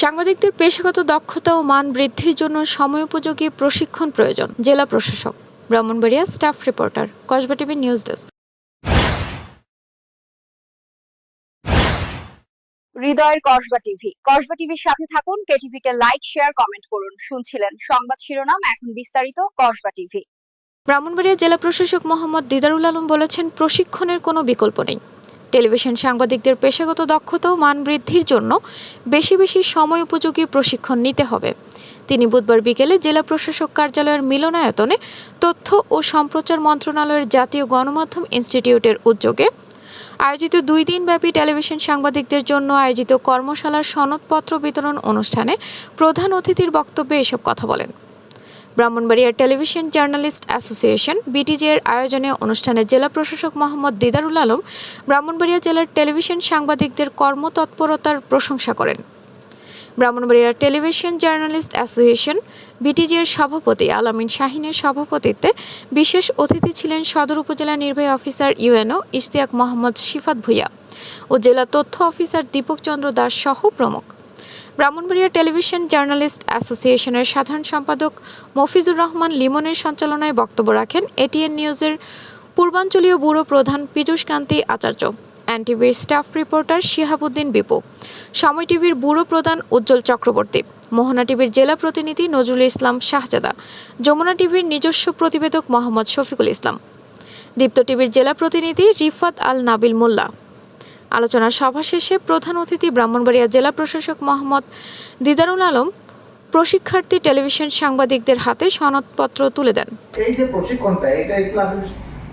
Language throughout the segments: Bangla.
সাংবাদিকদের পেশাগত দক্ষতা ও মান বৃদ্ধির জন্য সময়োপযোগী প্রশিক্ষণ প্রয়োজন জেলা প্রশাসক। Brahmanbaria staff reporter Kasba TV news desk. হৃদয়ের কসবা টিভি। কসবা টিভির সাথে থাকুন কেটিভি কে লাইক শেয়ার কমেন্ট করুন। শুনছিলেন সংবাদ শিরোনাম এখন বিস্তারিত কসবা টিভি। ব্রাহ্মণবাড়িয়া জেলা প্রশাসক মোহাম্মদ দিদারুল আলম বলেছেন প্রশিক্ষণের কোনো বিকল্প নেই। টেলিভিশন সাংবাদিকদের পেশাগত দক্ষতা ও মান বৃদ্ধির জন্য বেশি বেশি সময় উপযোগী প্রশিক্ষণ নিতে হবে। তিনি বুধবার বিকেলে জেলা প্রশাসক কার্যালয়ের মিলনায়তনে তথ্য ও সম্প্রচার মন্ত্রণালয়ের জাতীয় গণমাধ্যম ইনস্টিটিউটের উদ্যোগে আয়োজিত দুই দিনব্যাপী টেলিভিশন সাংবাদিকদের জন্য আয়োজিত কর্মশালার সনদপত্র বিতরণ অনুষ্ঠানে প্রধান অতিথির বক্তব্যে এসব কথা বলেন। ব্রাহ্মণবাড়িয়ার টেলিভিশন জার্নালিস্ট অ্যাসোসিয়েশন বিটিজি এর আয়োজনে অনুষ্ঠানে জেলা প্রশাসক মোহাম্মদ দিদারুল আলম ব্রাহ্মণবাড়িয়া জেলার টেলিভিশন সাংবাদিকদের কর্মতৎপরতার প্রশংসা করেন। Brahmanbaria television journalist association BTJ এর সভাপতি আলামিন শাহিনের সভাপতিত্বে বিশেষ অতিথি ছিলেন সদর উপজেলা নির্বাহী অফিসার ইউএনও ইশতিয়াক মোহাম্মদ শিফাত ভুইয়া ও জেলা তথ্য অফিসার দীপক চন্দ্র দাস সহ প্রমুখ। ব্রাহ্মণবাড়িয়া টেলিভিশন জার্নালিস্ট অ্যাসোসিয়েশনের সাধারণ সম্পাদক মফিজুর রহমান লিমনের সঞ্চালনায় বক্তব্য রাখেন এটিএন নিউজের পূর্বাঞ্চলীয় ব্যুরো প্রধান পীযূষ কান্তি আচার্য, এনটিভির স্টাফ রিপোর্টার শিহাবুদ্দিন বিপু, সময় টিভির ব্যুরো প্রধান উজ্জ্বল চক্রবর্তী, মোহনা টিভির জেলা প্রতিনিধি নজরুল ইসলাম শাহজাদা, যমুনা টিভির নিজস্ব প্রতিবেদক মোহাম্মদ শফিকুল ইসলাম, দীপ্ত টিভির জেলা প্রতিনিধি রিফাত আল নাবিল মোল্লা আলোচনা সভা শেষে প্রধান অতিথি ব্রাহ্মণবাড়িয়া জেলা প্রশাসক মোহাম্মদ দিদারুল আলম প্রশিক্ষার্থী টেলিভিশন সাংবাদিকদের হাতে সনদপত্র তুলে দেন। এই যে প্রশিক্ষণটা, এটা আপনি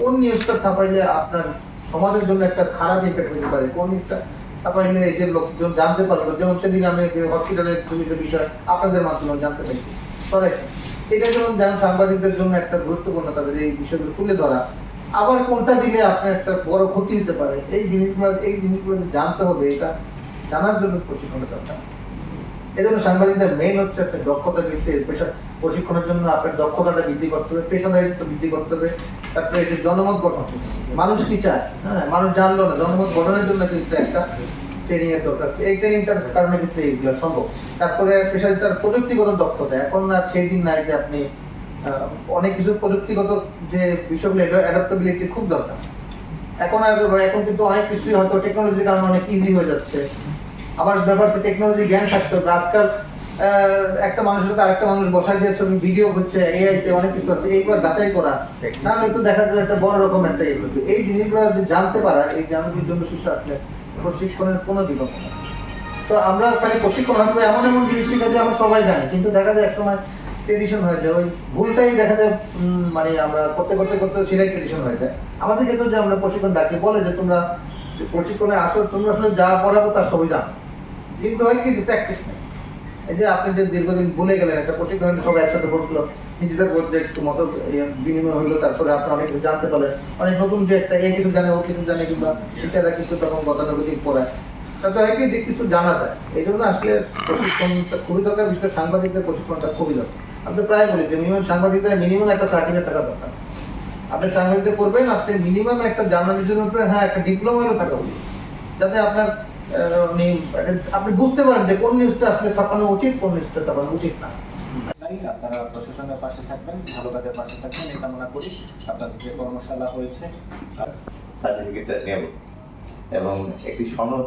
কোন নিউজটা ছাপাইলে আপনার সমাজের জন্য একটা খারাপ ইম্প্যাক্ট হতে পারে? কোন নিউজটা ছাপাইলে এই যে লোকজন জানতে পারল যেমন সেদিন আমি হসপিটালের জমিতে বিষয় আপনাদের মাধ্যমে জানতে পেরেছি। এটা যেমন সাংবাদিকদের জন্য একটা গুরুত্বপূর্ণ তাদের এই বিষয়গুলো তুলে ধরা আবার কোনটা দিলে আপনার একটা বড় ক্ষতি হতে পারে? এই জিনিসগুলো এই জিনিসগুলো জানতে হবে, এটা জানার জন্য প্রশিক্ষণের দরকার। এই জন্য সাংবাদিকদের মেইন হচ্ছে একটা দক্ষতা বৃদ্ধি পেশা, প্রশিক্ষণের জন্য আপনার দক্ষতাটা বৃদ্ধি করতে হবে, পেশাদারিত্ব বৃদ্ধি করতে হবে, তারপরে এই যে জনমত গঠন। মানুষ কি চায়? হ্যাঁ মানুষ জানলো না, জনমত গঠনের জন্য কিন্তু একটা ট্রেনিং এর দরকার এই ট্রেনিংটার কারণে কিন্তু এইগুলো সম্ভব। তারপরে পেশাদার প্রযুক্তিগত দক্ষতা। এখন আর সেই দিন নাই যে আপনি অনেক কিছু প্রযুক্তিগত যে বিষয়গুলো অ্যাডাপ্টেবিলিটি খুব দরকার। এখন আর এখন কিন্তু অনেক কিছুই হয়তো টেকনোলজির কারণে অনেক ইজি হয়ে যাচ্ছে। আবার ব্যাপার টেকনোলজি জ্ঞান থাকতে হবে। আজকাল একটা মানুষের সাথে আরেকটা মানুষ বসাই দিয়ে ছবি ভিডিও হচ্ছে এআই তে অনেক কিছু আছে এইগুলো যাচাই করা। তাহলে একটু দেখা যাবে একটা বড় রকম একটা এগুলো এই জিনিসগুলো যদি জানতে পারা এই জানানোর জন্য শিশু আসলে প্রশিক্ষণের কোনো বিকল্প তো আমরা খালি প্রশিক্ষণ হয়তো এমন এমন জিনিস শিখা যে আমরা সবাই জানি। কিন্তু দেখা যায় একসময় ট্রেডিশন হয়ে যায়। ওই ভুলটাই দেখা যায় মানে আমরা করতে করতে করতে সেটাই ট্রেডিশন হয়ে যায়। আমাদের ক্ষেত্রে যে আমরা প্রশিক্ষণ ডাকি, বলে যে তোমরা প্রশিক্ষণে আসো, তোমরা আসলে যা পড়াবো তার সবই জানো। কিন্তু হয় কি প্র্যাকটিস নেই। এই যে আপনি যে দীর্ঘদিন ভুলে গেলেন, একটা প্রশিক্ষণ সবাই একসাথে বসল, নিজেদের মধ্যে একটু মত বিনিময় হইল তারপরে আপনি অনেক কিছু জানতে পারলেন। অনেক নতুন যে একটা এ কিছু জানে, ও কিছু জানে, কিংবা টিচাররা কিছু তখন গতানুগতিক পড়ায়। তাতে হয় কি যে কিছু জানা যায়। এই জন্য আসলে প্রশিক্ষণটা খুবই দরকার, বিশেষ করে সাংবাদিকদের প্রশিক্ষণটা খুবই দরকার। আপনি প্রায় বলি যে মিনিমাম সাংবাদিকদের মিনিমাম একটা সার্টিফিকেট থাকা দরকার। আপনি সাংবাদিকদের করবেন আপনি মিনিমাম একটা জার্নালিজমের উপরে হ্যাঁ একটা ডিপ্লোমারও থাকা উচিত। যাতে আপনার আপনি আপনি বুঝতে পারেন যে কোন নিউজটা আসলে ছাপানো উচিত কোন নিউজটা ছাপানো উচিত না। আপনারা প্রশাসনের পাশে থাকবেন ভালো কাজের পাশে থাকবেন এই কামনা করি। আপনাদের যে কর্মশালা হয়েছে সার্টিফিকেটটা নেব। এবং একটি সনদ